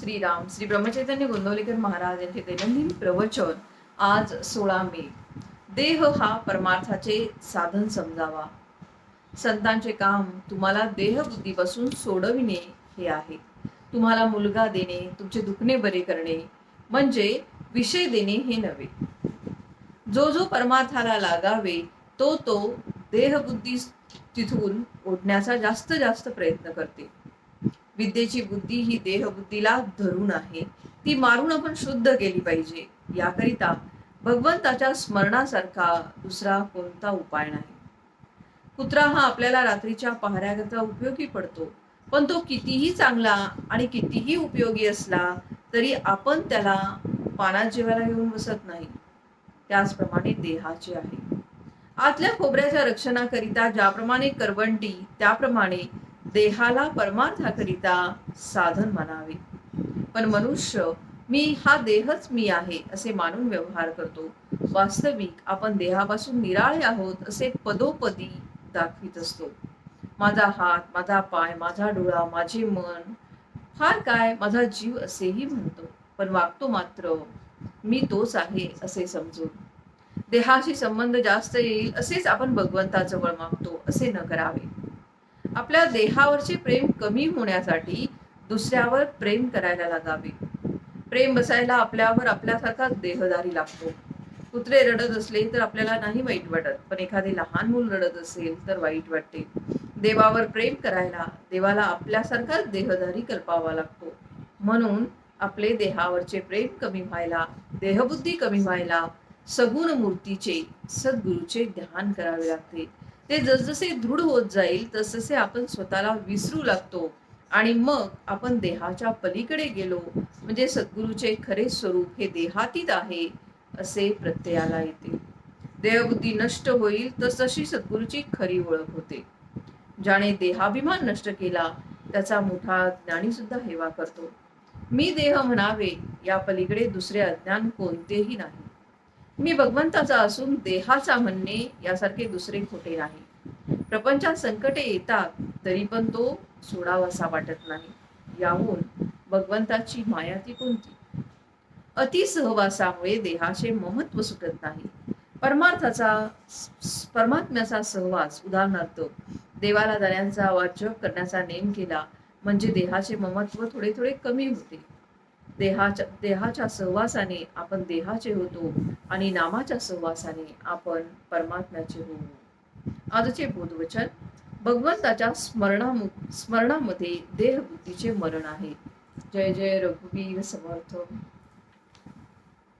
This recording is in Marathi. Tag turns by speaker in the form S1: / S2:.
S1: श्रीराम श्री ब्रह्मचैतन्य गोंदवलेकर महाराज यांचे दैनंदिन प्रवचन आज सोळा मे. देह हा परमार्थाचे साधन समजावा. संतांचे काम तुम्हाला देहबुद्धीपासून सोडविणे हे आहे. तुम्हाला मुलगा देणे तुमचे दुखणे बरे करणे म्हणजे विषय देणे हे नव्हे. जो जो परमार्थाला लागावे तो तो देहबुद्धी तिथून ओढण्याचा जास्त जास्त प्रयत्न करते. विद्येची बुद्धी ही देहबुद्धीला धरून आहे. ती मारून आपण शुद्ध केली पाहिजे. याकरिता भगवंताच्या स्मरणासारखा दुसरा कोणता उपाय नाही. कुत्रा हा आपल्याला रात्रीच्या पहाऱ्याकरता उपयोगी पडतो. पण तो कितीही चांगला आणि कितीही उपयोगी असला तरी आपण त्याला पानात जेवायला घेऊन बसत नाही. त्याचप्रमाणे देहाचे आहे. आतल्या खोबऱ्याच्या रक्षणाकरिता ज्याप्रमाणे करवंटी त्याप्रमाणे देहाला परमार्थाकरिता साधन मानावे पण मनुष्य मी हा देहच मी आहे असे मानून व्यवहार करतो. वास्तविक आपण देहापासून निराळे आहोत असे पदोपदी दाखवित असतो. माझा हात माझा पाय माझा डोळा माझे मन फार काय माझा जीव असेही म्हणतो. पण वागतो मात्र मी तोच आहे असे समजून. देहाशी संबंध जास्त येईल असेच आपण भगवंताजवळ मागतो असे न करावे. आपल्या देहावरचे प्रेम कमी होण्यासाठी दुसऱ्यावर प्रेम करायला लागावे. प्रेम बसायला आपल्यावर आपल्यासारखा देहदारी लागतो. कुत्रे रडत असले तर आपल्याला नाही वाईट वाटत पण एखादे लहान मूल रडत असेल तर वाईट वाटते. देवावर प्रेम करायला देवाला आपल्यासारखाच देहदारी कल्पावा लागतो. म्हणून आपले देहावरचे प्रेम कमी व्हायला देहबुद्धी कमी व्हायला सगुण मूर्तीचे सद्गुरूचे ध्यान करावे लागते. ते जसजसे दृढ होत जाईल तसतसे आपण स्वतःला विसरू लागतो. आणि मग आपण देहाच्या पलीकडे गेलो. म्हणजे सद्गुरूचे खरे स्वरूप हे देहातीत आहे असे प्रत्ययाला येते. देहबुद्धी नष्ट होईल तस तशी सद्गुरूची खरी ओळख होते. ज्याने देहाभिमान नष्ट केला त्याचा मोठा ज्ञानी सुद्धा हेवा करतो. मी देह म्हणावे या पलीकडे दुसरे अज्ञान कोणतेही नाही. मी भगवंताचा असून देहाचा म्हणणे यासारखे दुसरे खोटे नाही. प्रपंचात संकटे येतात तरी पण तो सोडावासा वाटत नाही. याहून भगवंताची माया ती कोणती? अति सहवासामुळे देहाचे महत्त्व सुटत नाही. परमार्थाचा परमात्म्याचा सहवास उदाहरणार्थ देवाला जाण्याचा वा करण्याचा नेम केला म्हणजे देहाचे महत्त्व थोडे थोडे कमी होते. देहाच्या देहाच्या सहवासाने आपण देहाचे होतो आणि नामाच्या सहवासाने आपण परमात्म्याचे होऊ. आजचे बोधवचन भगवंताच्या स्मरणा स्मरणामध्ये देहबुद्धीचे मरण आहे. जय जय रघुवीर समर्थ.